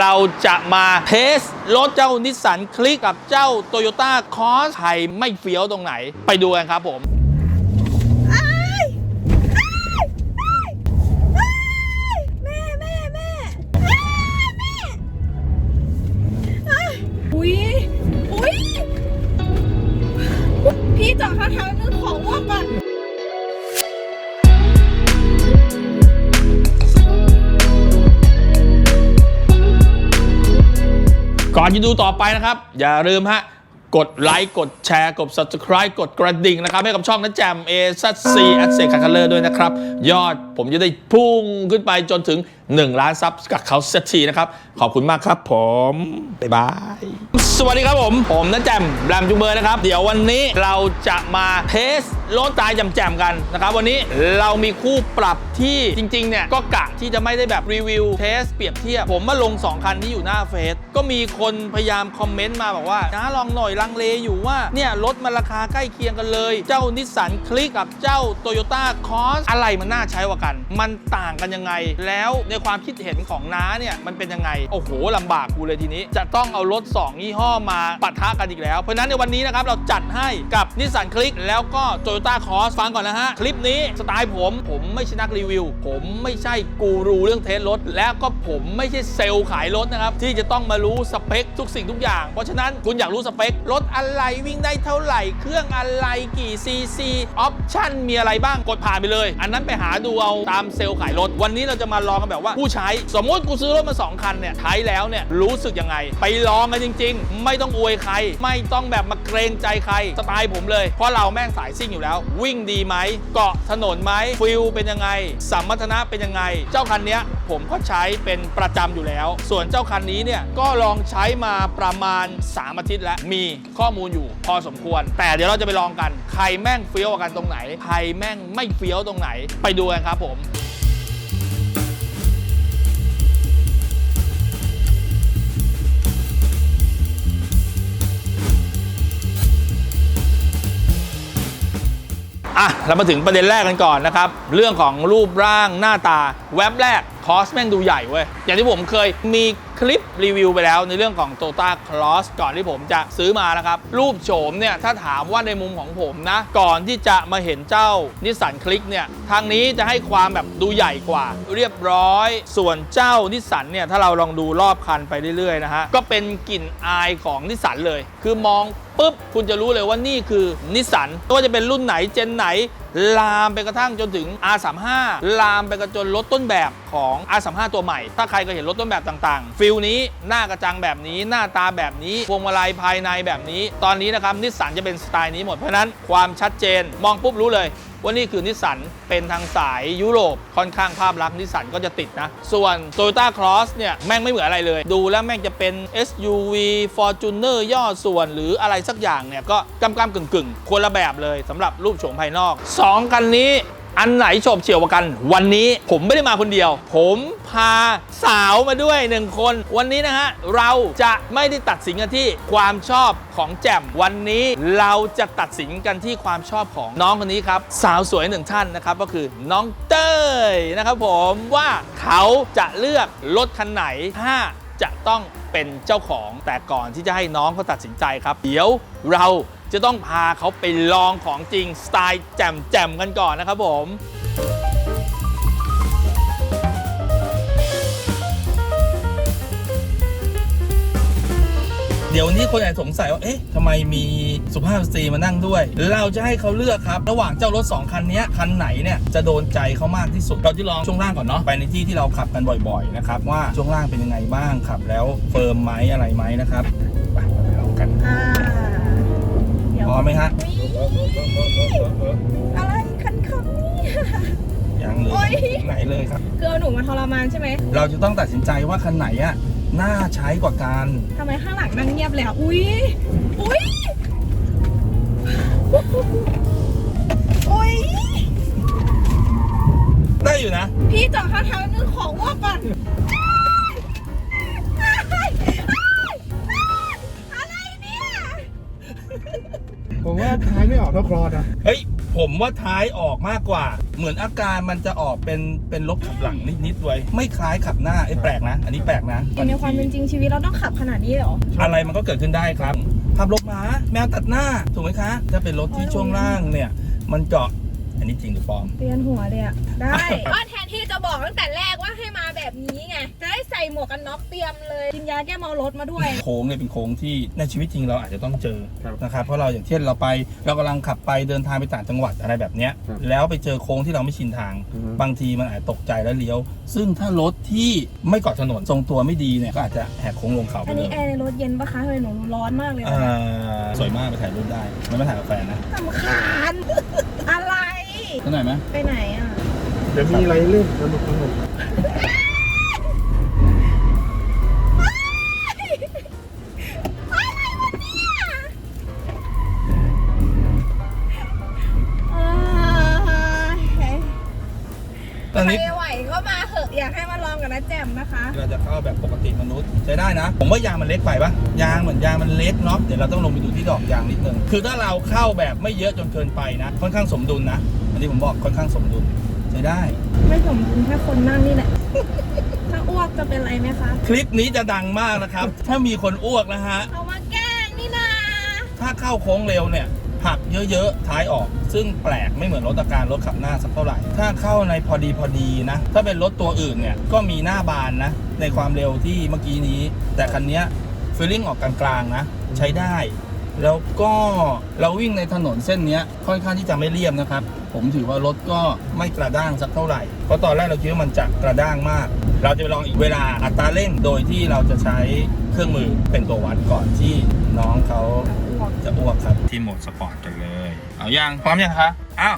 เราจะมาเทสรถเจ้านิสสันคลิกกับเจ้า Toyota c o s ใครไม่เฟี้ยวตรงไหน ไปดูกันครับผมพี่จอดข้างทางนึงของว่าก่อน ก่อนจะดูต่อไปนะครับ อย่าลืมฮะกดไลค์กดแชร์กด subscribe กดกระดิ่งนะครับ ให้กับช่องนะแจม A Z C a c c e s Color ด้วยนะครับ ยอดผมจะได้พุ่งขึ้นไปจนถึง 1 ล้านซับกับเขาสักทีนะครับ ขอบคุณมากครับผม บ๊ายบาย สวัสดีครับผม ผมนัดแจมแบรมจุงเบอร์นะครับ เดี๋ยววันนี้เราจะมาเทสรถตายแจมๆกันนะครับ วันนี้เรามีคู่ปรับที่จริงๆเนี่ยก็กะที่จะไม่ได้แบบรีวิวเทสเปรียบเทียบ ผมมาลง 2 คันที่อยู่หน้าเฟซก็มีคนพยายามคอมเมนต์มาบอกว่านะลองหน่อยลังเลอยู่ว่าเนี่ยรถมันราคาใกล้เคียงกันเลย เจ้านิสสันคลิกกับเจ้า Toyota c o s อะไรมันน่าใช้กว่ากัน มันต่างกันยังไง แล้วในความคิดเห็นของน้าเนี่ยมันเป็นยังไง โอ้โหลำบากกูเลยทีนี้ จะต้องเอารถ2ยี่ห้อมาปะทะกันอีกแล้ว เพราะฉะนั้นในวันนี้นะครับเราจัดให้กับนิสสันคลิกแล้วก็ Toyota c o s ฟังก่อนนะฮะ คลิปนี้สไตล์ผมผมไม่ใช่นักรีวิว ผมไม่ใช่กูรูเรื่องเทสรถ แล้วก็ผมไม่ใช่เซลล์ขายรถนะครับที่จะต้องมารู้สเปคทุกสิ่งทุกอย่าง เพราะฉะนั้นคุณอยากรู้สเปครถอะไรวิ่งได้เท่าไหร่ เครื่องอะไรกี่ซีซีออปชั่นมีอะไรบ้างกดผ่านไปเลย อันนั้นไปหาดูเอาตามเซลล์ขายรถ วันนี้เราจะมาลองกันแบบว่าผู้ใช้ สมมติกูซื้อรถมา 2 คันเนี่ยใช้แล้วเนี่ยรู้สึกยังไง ไปลองกันจริง ๆ ไม่ต้องอวยใคร ไม่ต้องแบบมาเกรงใจใครสไตล์ผมเลย เพราะเราแม่งสายซิ่งอยู่แล้ว วิ่งดีไหมเกาะถนนไหมฟิลเป็นยังไงสัมมัทนะเป็นยังไง เจ้าคันเนี้ยผมก็ใช้เป็นประจำอยู่แล้ว ส่วนเจ้าคันนี้เนี่ยก็ลองใช้มาประมาณ 3 อาทิตย์แล้วมีข้อมูลอยู่พอสมควร แต่เดี๋ยวเราจะไปลองกัน ใครแม่งเฟี้ยวกันตรงไหน ใครแม่งไม่เฟี้ยวตรงไหน ไปดูกันครับผมอะเรามาถึงประเด็นแรกกันก่อนนะครับ เรื่องของรูปร่างหน้าตาแว็บแรกคอสแม่งดูใหญ่เว้ย อย่างที่ผมเคยมี คลิปรีวิวไปแล้วในเรื่องของ t o t a Cross ก่อนที่ผมจะซื้อมานะครับ รูปโฉมเนี่ย ถ้าถามว่าในมุมของผมนะ ก่อนที่จะมาเห็นเจ้านิสสันคลิกเนี่ย ทางนี้จะให้ความแบบดูใหญ่กว่า เรียบร้อย ส่วนเจ้านิสสันเนี่ย ถ้าเราลองดูรอบคันไปเรื่อยๆนะฮะก็เป็นกลิ่นอายของนิสสันเลย คือมองปุ๊บคุณจะรู้เลยว่านี่คือนิสสันไม่ว่าจะเป็นรุ่นไหนเจนไหน ลามไปกระทั่งจนถึง R35 ลามไปกระจนรถต้นแบบของ R35 ตัวใหม่ ถ้าใครเคยเห็นรถต้นแบบต่างๆฟิลนี้หน้ากระจังแบบนี้ หน้าตาแบบนี้พวงมาลัยภายในแบบนี้ ตอนนี้นะครับนิสสันจะเป็นสไตล์นี้หมดเพราะนั้นความชัดเจนมองปุ๊บรู้เลยว่านี่คือนิสสันเป็นทางสายยุโรปค่อนข้างภาพลักษณ์นิสสันก็จะติดนะ ส่วน Toyota Cross เนี่ยแม่งไม่เหมือนอะไรเลย ดูแล้วแม่งจะเป็น SUV Fortuner ย่อส่วนหรืออะไรสักอย่างเนี่ยก็กำกำกึ่งกึ่งๆคนละแบบเลยสำหรับรูปโฉมภายนอก2กันนี้ อันไหนโฉบเฉี่ยวกัน วันนี้ผมไม่ได้มาคนเดียว ผมพาสาวมาด้วยหนึ่งคน วันนี้นะฮะ เราจะไม่ได้ตัดสินกันที่ความชอบของแจ่มวันนี้เราจะตัดสินกันที่ความชอบของน้องคนนี้ครับ สาวสวยหนึ่งท่านนะครับ ก็คือน้องเต้ยนะครับผมว่าเขาจะเลือกรถคันไหนถ้าจะต้องเป็นเจ้าของแต่ก่อนที่จะให้น้องเขาตัดสินใจครับ เดี๋ยวเรา จะต้องพาเขาไปลองของจริงสไตล์แจ่มๆกันก่อนนะครับผมเดี๋ยวนี้คนอาจสงสัยว่า เอ๊ะทำไมมีสุภาพสตรีมานั่งด้วย เราจะให้เขาเลือกครับ ระหว่างเจ้ารถ 2 คันนี้คันไหนเนี่ย จะโดนใจเขามากที่สุด เราจะลองช่วงล่างก่อนเนาะ ไปในที่ที่เราขับกันบ่อยๆนะครับ ว่าช่วงล่างเป็นยังไงบ้างขับ แล้วเฟิร์มไหมอะไรไหมนะครับ ไปไปลองกัน อ่าเดี๋ยวพร้อมไหมฮะอะไรคันคำนี่ยังเลโอ๊ยยไหนเลยครับคือเอาหนูมาทรมานใช่ไหมเราจะต้องตัดสินใจว่าคันไหนอะน่าใช้กว่ากันทำไมข้างหลังนั่งเงียบเลยอะอุ้ยอุ้ยอุ้ยได้อยู่นะ พี่จอดข้างทางนึงของว่าก่อน นี่ยผมว่าท้ายไม่ออกเท่าคลอดนะเฮ้ย ผมว่าท้ายออกมากกว่า เหมือนอาการมันจะออกเป็นเป็นลบขับหลังนิดๆด้วยไม่คล้ายขับหน้าไอ้แปลกนะ อันนี้แปลกนะแต่ในความเป็นจริงชีวิตเราต้องขับขนาดนี้เลยเหรอ อะไรมันก็เกิดขึ้นได้ครับขับรถม้าแมวตัดหน้าถูกไหมคะถ้าเป็นรถที่ช่วงล่างเนี่ย มันเจาะอันนี้จริงหรือปลอมเรียนหัวเลยอะได้ ก็แทนที่จะบอกตั้งแต่แรกว่าให้มา แบบนี้ไงจะได้ใส่หมวกกันน็อกเตรียมเลยกินยาแก้เมารถมาด้วย โค้งเนี่ยเป็นโค้งที่ในชีวิตจริงเราอาจจะต้องเจอนะครับเพราะเราอย่างเช่นเราไปเรากำลังขับไปเดินทางไปต่างจังหวัดอะไรแบบเนี้ยแล้วไปเจอโค้งที่เราไม่ชินทาง บางทีมันอาจจะตกใจแล้วเลี้ยว ซึ่งถ้ารถที่ไม่เกาะถนนทรงตัวไม่ดีเนี่ยก็อาจจะแหกโค้งลงเขาไปอันเลนี้ยแอร์ในรถเย็นปะคะทำไมหนูร้อนมากเลยอ่านะสวยมากไปถ่ายรูปได้ไม่มาถ่ายกับแฟนนะสำคาญ อะไร เท่าไหร่ไหมไปไหนอะ เดี๋ยวมีอะไรเล่นสนุกสนุก ตอนใครนี้ไหวก็มาเหอะอยากให้มาลองกับน้าแจ่มนะคะ เราจะเข้าแบบปกติมนุษย์ใช้ได้นะ ผมว่ายางมันเล็กไปปะยางเหมือนยางมันเล็กเนาะเดี๋ยวเราต้องลงไปดูที่ดอกยางนิดนึงคือถ้าเราเข้าแบบไม่เยอะจนเกินไปนะ ค่อนข้างสมดุลนะอันนี้ผมบอกค่อนข้างสมดุลใช้ได้ ไม่สมดุลแค่คนนั่งนี่แหละ ถ้าอ้วกจะเป็นไรไหมคะ คลิปนี้จะดังมากนะครับ ถ้ามีคนอ้วกนะฮะ เอามาแกล้งนี่นาถ้าเข้าโค้งเร็วเนี่ย หักเยอะๆท้ายออก ซึ่งแปลกไม่เหมือนรถอาการรถขับหน้าสักเท่าไหร่ ถ้าเข้าในพอดีพอดีนะ ถ้าเป็นรถตัวอื่นเนี่ยก็มีหน้าบานนะ ในความเร็วที่เมื่อกี้นี้ แต่คันนี้ฟีลลิ่งออกกลางๆนะ ใช้ได้ แล้วก็เราวิ่งในถนนเส้นนี้ค่อนข้างที่จะไม่เรียบนะครับ ผมถือว่ารถก็ไม่กระด้างสักเท่าไหร่เพราะตอนแรกเราคิดว่ามันจะกระด้างมาก เราจะไปลองอีกเวลาอัตราเร่งโดยที่เราจะใช้เครื่องมือเป็นตัววัดก่อนที่น้องเขา จะอ้วกครับ ที่โหมดสปอร์ตกันเลย เอายังพร้อมยังคะ อ้าว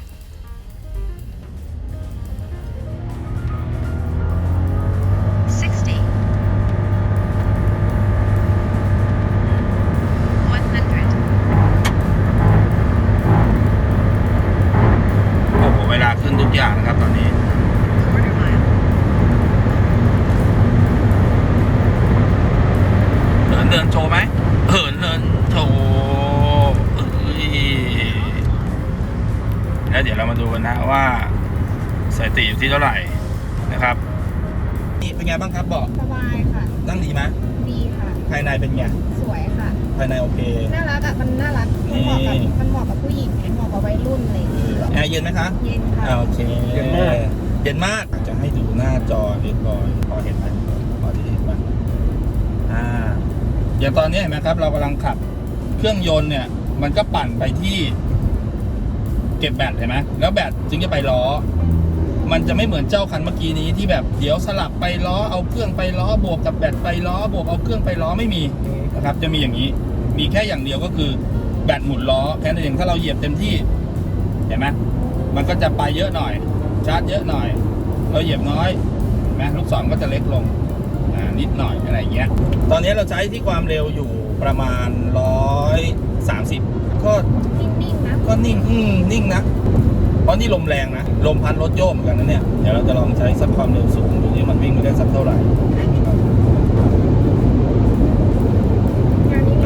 ติอยู่ที่เท่าไหร่นะครับนี่เป็นไงบ้างครับบอกสบายค่ะ นั่งดีไหมดีค่ะ ภายในเป็นไง สวยค่ะ ภายในโอเค น่ารักอะ มันน่ารัก มันเหมาะกับนี่มันเหมาะกับผู้หญิงเหมาะกับวัยรุ่นอะไรอย่างเงี้ยแอร์เย็นไหมคะเย็นค่ะอ่าโอเค เย็นมาก เย็นมาก จะให้ดูหน้าจอเรียบร้อยพอเห็นไหมพอที่เห็นไหมอ่า อย่างตอนนี้เห็นไหมครับ เรากำลังขับ เครื่องยนต์เนี่ย มันก็ปั่นไปที่ เก็บแบตเห็นไหมแล้วแบตจึงจะไปล้อ มันจะไม่เหมือนเจ้าคันเมื่อกี้นี้ที่แบบเดี๋ยวสลับไปล้อเอาเครื่องไปล้อบวกกับแบตไปล้อบวกเอาเครื่องไปล้อไม่มีนะครับจะมีอย่างนี้ มีแค่อย่างเดียวก็คือแบตหมุนล้อแค่นั้นเองถ้าเราเหยียบเต็มที่เห็นไหมมันก็จะไปเยอะหน่อย ชาร์จเยอะหน่อย เราเหยียบน้อยเห็นไหมลูกศรก็จะเล็กลงอ่านิดหน่อยอะไรอย่างเงี้ย ตอนนี้เราใช้ที่ความเร็วอยู่ประมาณร้อยสามสิบก็นิ่งๆนะก็นิ่งอืมนิ่งนะ เพราะนี่ลมแรงนะ ลมพัดรถโยกเหมือนกันนะเนี่ย เดี๋ยวเราจะลองใช้สักความเร็วสูงดูที่มันวิ่งไปได้สักเท่าไหร่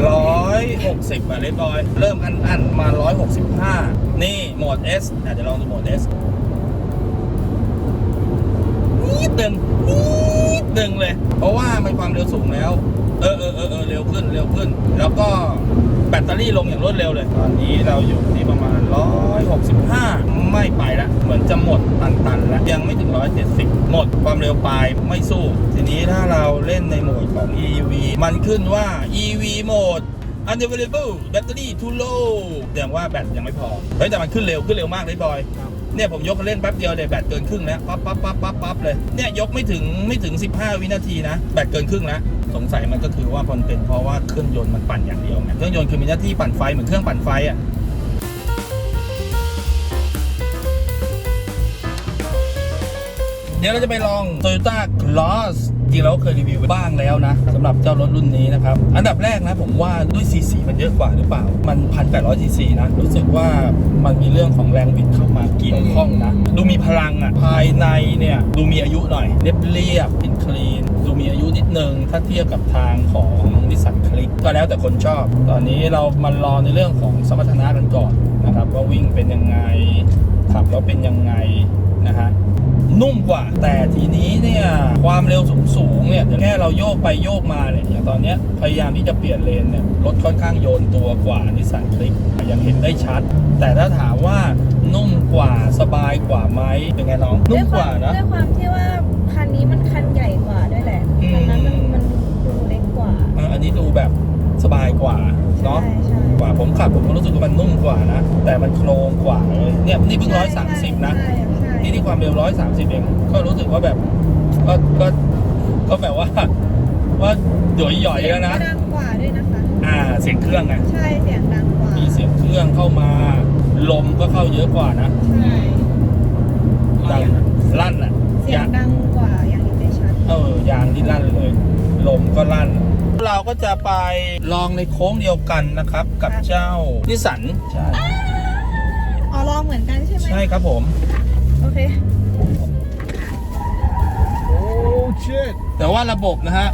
ร้อยหกสิบอะเรียบร้อย เริ่มอันอันมาร้อยหกสิบห้านี่โหมด S อาจจะลองดูโหมด S นิดหนึ่งนิดหนึ่งเลย เพราะว่ามันความเร็วสูงแล้ว เออเออเออเออเร็วขึ้นเร็วขึ้น แล้วก็ แบตเตอรี่ลงอย่างรวดเร็วเลย ตอนนี้เราอยู่ที่ประมาณ 165 ไม่ไปละเหมือนจะหมดตันๆแล้วยังไม่ถึง 170 หมดความเร็วปลายไม่สู้ ทีนี้ถ้าเราเล่นในโหมดของ EV มันขึ้นว่า EV โหมด unavailable battery too low แสดงว่าแบตยังไม่พอ เฮ้ยแต่มันขึ้นเร็วขึ้นเร็วมากเลยบอย เนี่ยผมยกเล่นแป๊บเดียวเนี่ยแบตเกินครึ่งแล้วปั๊บปั๊บปั๊บปั๊บปั๊บเลย เนี่ยยกไม่ถึงไม่ถึง 15 วินาทีนะ แบตเกินครึ่งแล้ว สงสัยมันก็คือว่ามันเป็นเพราะว่าเครื่องยนต์มันปั่นอย่างเดียวไงเครื่องยนต์คือมีหน้าที่ปั่นไฟเหมือนเครื่องปั่นไฟอะ เดี๋ยวเราจะไปลอง Toyota Cross จริงเราก็เคยรีวิวไปบ้างแล้วนะสำหรับเจ้ารถรุ่นนี้นะครับ อันดับแรกนะผมว่าด้วยซีซีมันเยอะกว่าหรือเปล่า มัน1,800ซีซีนะ รู้สึกว่ามันมีเรื่องของแรงบิดเข้ามาเกี่ยวข้องนะ ดูมีพลังอะ ภายในเนี่ย ดูมีอายุหน่อย เรียบเรียบเป็นคลีน ดูมีอายุนิดนึง ถ้าเทียบกับทางของนิสสันคลิกก็แล้วแต่คนชอบ ตอนนี้เรามารอในเรื่องของสมรรถนะกันก่อนนะครับว่าวิ่งเป็นยังไงขับแล้วเป็นยังไงนะฮะ นุ่มกว่า แต่ทีนี้เนี่ยความเร็วสูงสูงๆเนี่ยแค่เราโยกไปโยกมาเนี่ยอย่างตอนเนี้ยพยายามที่จะเปลี่ยนเลนเนี่ยรถค่อนข้างโยนตัวกว่านิสสันคลิกยังเห็นได้ชัด แต่ถ้าถามว่านุ่มกว่าสบายกว่าไหมเป็นไงน้องนุ่มกว่านะด้วยความที่ว่าคันนี้มันคันใหญ่กว่าด้วยแหละอืมคันนั้นมันมันดูเล็กกว่าเอออันนี้ดูแบบสบายกว่าเนาะใช่ใช่กว่าผมขับผมก็รู้สึกว่ามันนุ่มกว่านะ แต่มันโครงกว่าเลยเนี่ยนี่เพิ่งร้อยสามสิบนะ ใช่ใช่นี่ที่ความเร็วร้อยสามสิบเองก็รู้สึกว่าแบบก็ก็ก็แบบว่า ว่าหย่อยหย่อยๆแล้วนะเสียงก็ดังกว่าด้วยนะคะ อ่าเสียงเครื่องไงใช่เสียงดังกว่ามีเสียงเครื่องเข้ามา ลมก็เข้าเยอะกว่านะใช่ดังลั่นอะเสียงดังกว่าอย่างเห็นได้ชัดเออยางที่ลั่นเลย ลมก็ลั่นเราก็จะไปลองในโค้งเดียวกันนะครับ กับเจ้านิสสันใช่อ๋อลองเหมือนกันใช่ไหมใช่ครับผม โอเค โอ้เชิดแต่ว่าระบบนะฮะ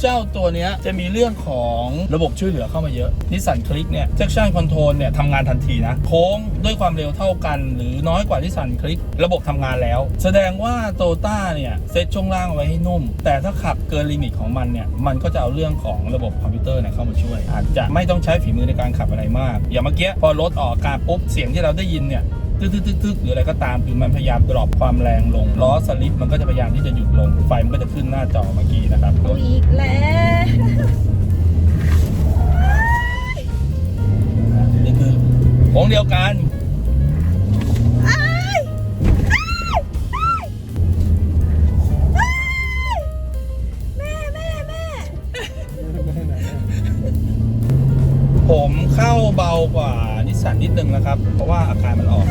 เจ้าตัวเนี้ยจะมีเรื่องของระบบช่วยเหลือเข้ามาเยอะนิสสันคลิกเนี่ย traction control เนี่ยทำงานทันทีนะ โค้ง ด้วยความเร็วเท่ากัน หรือน้อยกว่านิสสันคลิก ระบบทำงานแล้ว แสดงว่าโตต้าเนี่ยเซตช่วงล่างเอาไว้ให้นุ่ม แต่ถ้าขับเกินลิมิตของมันเนี่ยมันก็จะเอาเรื่องของระบบคอมพิวเตอร์เนี่ยเข้ามาช่วย อาจจะไม่ต้องใช้ฝีมือในการขับอะไรมาก อย่างเมื่อกี้พอรถออกอาการปุ๊บเสียงที่เราได้ยินเนี่ยตึ๊กตึ๊กตึ๊กหรืออะไรก็ตามคือมันพยายามดรอปความแรงลงล้อสลิปมันก็จะพยายามที่จะหยุดลงไฟมันก็จะขึ้นหน้าจอเมื่อกี้นะครับอีกแล้ว โค้งเดียวกันผมเข้าเบากว่านิสสันนิดนึงนะครับ เพราะว่าอาการมันออก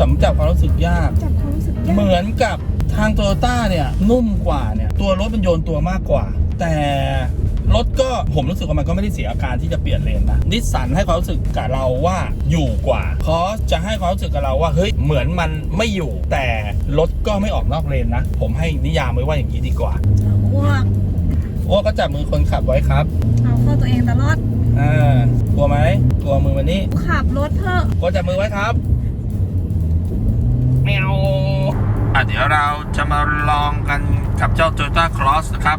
สำจับความรู้สึกยาก จับความรู้สึกยาก เหมือนกับทางโตโยต้าเนี่ย นุ่มกว่าเนี่ย ตัวรถมันโยนตัวมากกว่า แต่รถก็ผมรู้สึกว่ามันก็ไม่ได้เสียอาการที่จะเปลี่ยนเลนนะนิสสันให้ความรู้สึกกับเราว่าอยู่กว่าคอสจะให้ความรู้สึกกับเราว่าเฮ้ยเหมือนมันไม่อยู่ แต่รถก็ไม่ออกนอกเลนนะ ผมให้นิยามไว้ว่าอย่างนี้ดีกว่าอ้วกโอ้ก็จับมือคนขับไว้ครับเอาเข้าตัวเองตลอดอ่ากลัวไหมกลัวมือมันนี่ขับรถเถอะโก็จับมือไว้ครับไม่เอาอะเดี๋ยวเราจะมาลองกัน กับเจ้า Toyota Cross นะครับ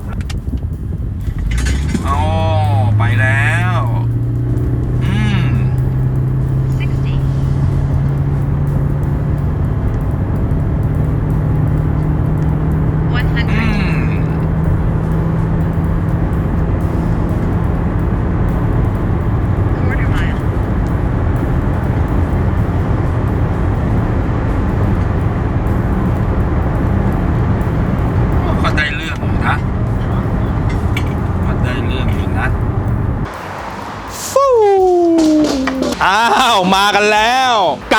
โอ้ ไปแล้ว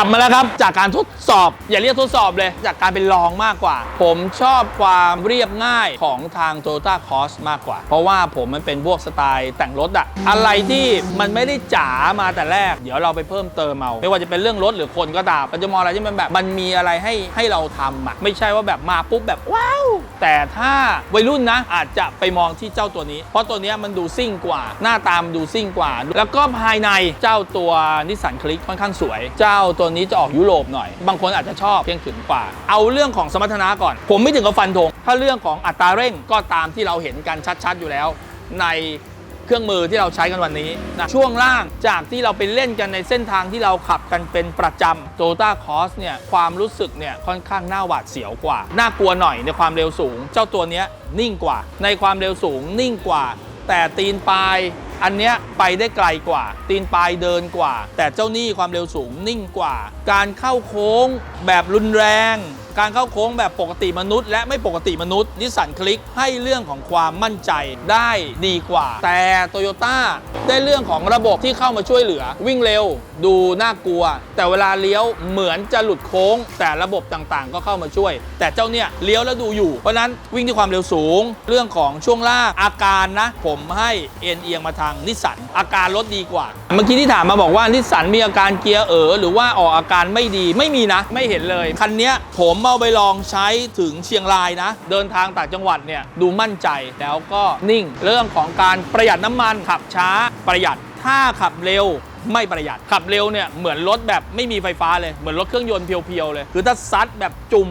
กลับมาแล้วครับ จากการทด สอบ อย่าเรียกทดสอบเลย จากการเป็นลองมากกว่า ผมชอบความเรียบง่ายของทาง Toyota Cross มากกว่า เพราะว่าผมมันเป็นพวกสไตล์แต่งรถอะอะไรที่มันไม่ได้จ๋ามาแต่แรก เดี๋ยวเราไปเพิ่มเติมเอาไม่ว่าจะเป็นเรื่องรถหรือคนก็ตามเราจะมองอะไรที่มันแบบมันมีอะไรให้ให้เราทำอะไม่ใช่ว่าแบบมาปุ๊บแบบว้าวแต่ถ้าวัยรุ่นนะอาจจะไปมองที่เจ้าตัวนี้ เพราะตัวนี้มันดูซิ่งกว่า หน้าตามดูซิ่งกว่า แล้วก็ภายในเจ้าตัวนิสสันคลิกค่อนข้างสวย เจ้าตัวนี้จะออกยุโรปหน่อยบางคนอาจจะชอบเพียงขึงกว่า เอาเรื่องของสมรรถนะก่อน ผมไม่ถึงกับฟันธงถ้าเรื่องของอัตราเร่งก็ตามที่เราเห็นกันชัดๆอยู่แล้ว ในเครื่องมือที่เราใช้กันวันนี้นะช่วงล่างจากที่เราไปเล่นกันในเส้นทางที่เราขับกันเป็นประจำโตต้าคอสเนี่ยความรู้สึกเนี่ยค่อนข้างน่าหวาดเสียวกว่า น่ากลัวหน่อยในความเร็วสูง เจ้าตัวเนี้ยนิ่งกว่า ในความเร็วสูงนิ่งกว่า แต่ตีนปลายอันเนี้ยไปได้ไกลกว่า ตีนปลายเดินกว่า แต่เจ้านี่ความเร็วสูงนิ่งกว่า การเข้าโค้งแบบรุนแรง การเข้าโค้งแบบปกติมนุษย์ และไม่ปกติมนุษย์นิสสันคลิกให้เรื่องของความมั่นใจได้ดีกว่า แต่โตโยต้าได้เรื่องของระบบที่เข้ามาช่วยเหลือ วิ่งเร็ว ดูน่ากลัว แต่เวลาเลี้ยวเหมือนจะหลุดโค้ง แต่ระบบต่างๆ ก็เข้ามาช่วย แต่เจ้าเนี่ยเลี้ยวแล้วดูอยู่เพราะนั้นวิ่งที่ความเร็วสูง เรื่องของช่วงล่างอาการนะ ผมให้เอ็นเอียงมาทางนิสสันอาการรถดีกว่า เมื่อกี้ที่ถามมาบอกว่านิสสันมีอาการเกียร์เอ๋อหรือว่าออกอาการไม่ดีไม่มีนะ ไม่เห็นเลยคันเนี้ยผมเอาไปลองใช้ถึงเชียงรายนะ เดินทางต่างจังหวัดเนี่ยดูมั่นใจแล้วก็นิ่ง เรื่องของการประหยัดน้ำมันขับช้าประหยัดถ้าขับเร็วไม่ประหยัด ขับเร็วเนี่ยเหมือนรถแบบไม่มีไฟฟ้าเลยเหมือนรถเครื่องยนต์เพียวๆเลย คือถ้าซัดแบบจุ่ม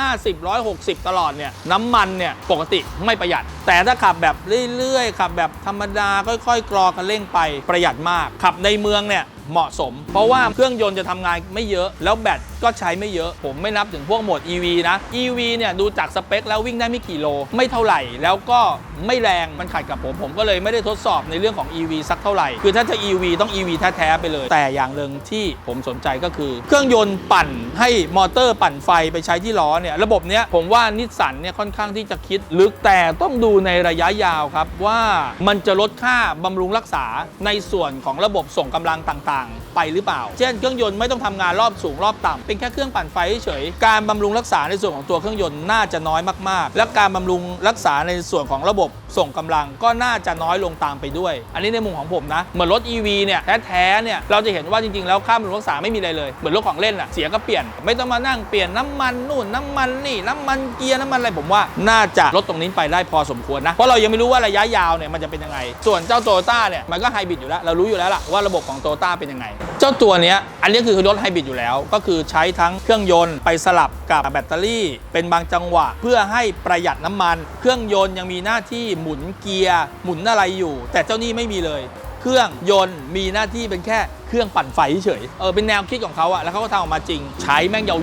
150 160 ตลอดเนี่ยน้ำมันเนี่ยปกติไม่ประหยัด แต่ถ้าขับแบบเรื่อยๆ ขับแบบธรรมดาค่อยๆ กรอกันเร่งไปประหยัดมาก ขับในเมืองเนี่ย เหมาะสม เพราะว่าเครื่องยนต์จะทำงานไม่เยอะ แล้วแบตก็ใช้ไม่เยอะ ผมไม่นับถึงพวกโหมด EV นะ EV เนี่ยดูจากสเปคแล้ววิ่งได้ไม่กี่โล ไม่เท่าไหร่ แล้วก็ไม่แรงมันขัดกับผม ผมก็เลยไม่ได้ทดสอบในเรื่องของ EV สักเท่าไหร่ คือถ้าจะ EV ต้อง EV แท้ๆไปเลย แต่อย่างหนึ่งที่ผมสนใจก็คือ เครื่องยนต์ปั่นให้มอเตอร์ปั่นไฟไปใช้ที่ล้อเนี่ยระบบเนี้ยผมว่านิสสันเนี่ยค่อนข้างที่จะคิดลึกแต่ต้องดูในระยะยาวครับว่ามันจะลดค่าบำรุงรักษาในส่วนของระบบส่งกำลังต่าง ไปหรือเปล่า เช่นเครื่องยนต์ไม่ต้องทำงานรอบสูงรอบต่ำเป็นแค่เครื่องปั่นไฟเฉยการบำรุงรักษาในส่วนของตัวเครื่องยนต์น่าจะน้อยมากๆ และการบำรุงรักษาในส่วนของระบบส่งกำลังก็น่าจะน้อยลงตามไปด้วย อันนี้ในมุมของผมนะ เหมือนรถ EV เนี่ยแท้ๆเนี่ยเราจะเห็นว่าจริงๆ แล้วค่าบำรุงรักษาไม่มีอะไรเลย เหมือนรถของเล่นอะเสียก็เปลี่ยน ไม่ต้องมานั่งเปลี่ยนน้ำมันนู่นน้ำมันนี่น้ำมันเกียร์น้ำมันอะไรผมว่าน่าจะลดตรงนี้ไปได้พอสมควรนะเพราะเรายังไม่รู้ว่าระยะยาวเนี่ยมันจะเป็นยังไง ส่วนเจ้าโตโยต้าเนี่ยมันก็ไฮบริดอยู่แล้วเรารู้อยู่แล้วล่ะว่าระบบของโตโยต้าเป็นยังไงเจ้าตัวเนี้ยอันนี้คือรถไฮบริดอยู่แล้ว ก็คือใช้ทั้งเครื่องยนต์ไปสลับกับแบตเตอรี่ เป็นบางจังหวะ เพื่อให้ประหยัดน้ำมัน เครื่องยนต์ยังมีหน้าที่หมุนเกียร์ หมุนอะไรอยู่ แต่เจ้านี่ไม่มีเลย เครื่องยนต์มีหน้าที่เป็นแค่เครื่องปั่นไฟเฉยเออเป็นแนวคิดของเขาอะแล้วเขาก็ทำออกมาจริง ใช้แม่งยา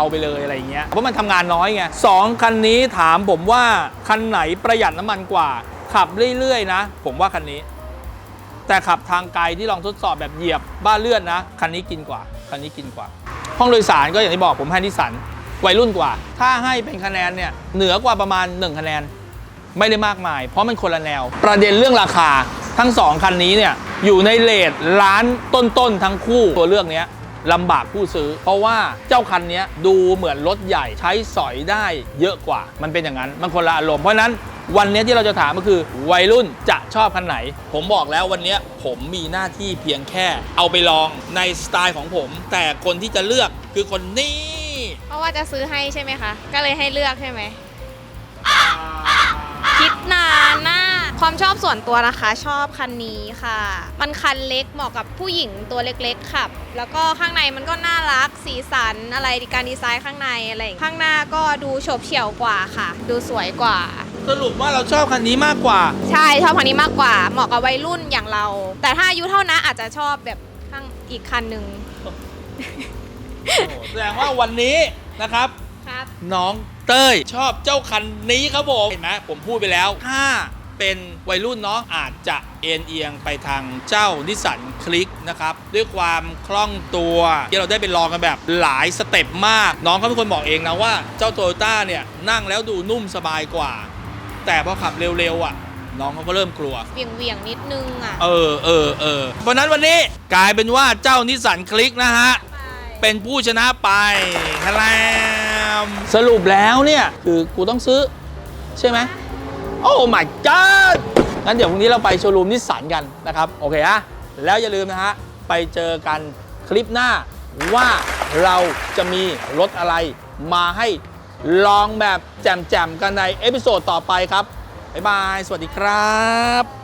วๆไปเลยอะไรเงี้ยเพราะมันทำงานน้อยไงสองคันนี้ถามผมว่าคันไหนประหยัดน้ำมันกว่า ขับเรื่อยๆนะ ผมว่าคันนี้ แต่ขับทางไกลที่ลองทดสอบแบบเหยียบบ้านเลื่อนนะ คันนี้กินกว่า คันนี้กินกว่า ห้องโดยสารก็อย่างที่บอกผมให้นิสสันวัยรุ่นกว่า ถ้าให้เป็นคะแนนเนี่ยเหนือกว่าประมาณ 1 คะแนน ไม่ได้มากมาย เพราะมันคนละแนว ประเด็นเรื่องราคาทั้ง 2 คันนี้เนี่ยอยู่ในเลทล้านต้นๆทั้งคู่ตัวเลือกเนี้ยลำบากผู้ซื้อ เพราะว่าเจ้าคันนี้ดูเหมือนรถใหญ่ใช้สอยได้เยอะกว่า มันเป็นอย่างนั้น มันคนละอารมณ์เพราะนั้น วันนี้ที่เราจะถามก็คือ วัยรุ่นจะชอบคันไหน ผมบอกแล้ววันนี้ผมมีหน้าที่เพียงแค่ เอาไปลองในสไตล์ของผม แต่คนที่จะเลือกคือคนนี้เพราะว่าจะซื้อให้ใช่ไหมคะ ก็เลยให้เลือกใช่ไหม คิดนานนะความชอบส่วนตัวนะคะ ชอบคันนี้ค่ะ มันคันเล็กเหมาะกับผู้หญิงตัวเล็กๆขับ แล้วก็ข้างในมันก็น่ารักสีสันอะไรการดีไซน์ข้างในอะไร ข้างหน้าก็ดูโฉบเฉี่ยวกว่าค่ะ ดูสวยกว่า สรุปว่าเราชอบคันนี้มากกว่า ใช่ชอบคันนี้มากกว่า เหมาะกับวัยรุ่นอย่างเรา แต่ถ้าอายุเท่านะอาจจะชอบแบบข้างอีกคันหนึ่งโอ้แสดงว่าวันนี้นะครับ ครับ น้องเต้ยชอบเจ้าคันนี้ครับผมเห็นไหมผมพูดไปแล้วถ้าเป็นวัยรุ่นเนาะอาจจะเอ็นเอียงไปทางเจ้านิสสันคลิกนะครับ ด้วยความคล่องตัวที่เราได้ไปลองกันแบบหลายสเต็ปมาก น้องเขาเป็นคนบอกเองนะว่าเจ้าโตโยต้าเนี่ยนั่งแล้วดูนุ่มสบายกว่า แต่พอขับเร็วๆอะน้องเขาก็เริ่มกลัว เวียงเวียงๆนิดนึงอะเออเออเออเพราะฉะนั้นวันนี้กลายเป็นว่าเจ้านิสสันคลิกนะฮะเป็นผู้ชนะไปทลมสรุปแล้วเนี่ย คือกูต้องซื้อ ใช่ไหมโอ้ my god งั้นเดี๋ยวพรุ่งนี้เราไปโชว์รูมนิสสันกันนะครับ โอเคอะแล้วอย่าลืมนะฮะ ไปเจอกันคลิปหน้าว่าเราจะมีรถอะไรมาให้ ลองแบบแจ่มๆกันในเอพิโซดต่อไปครับ บ๊ายบาย สวัสดีครับ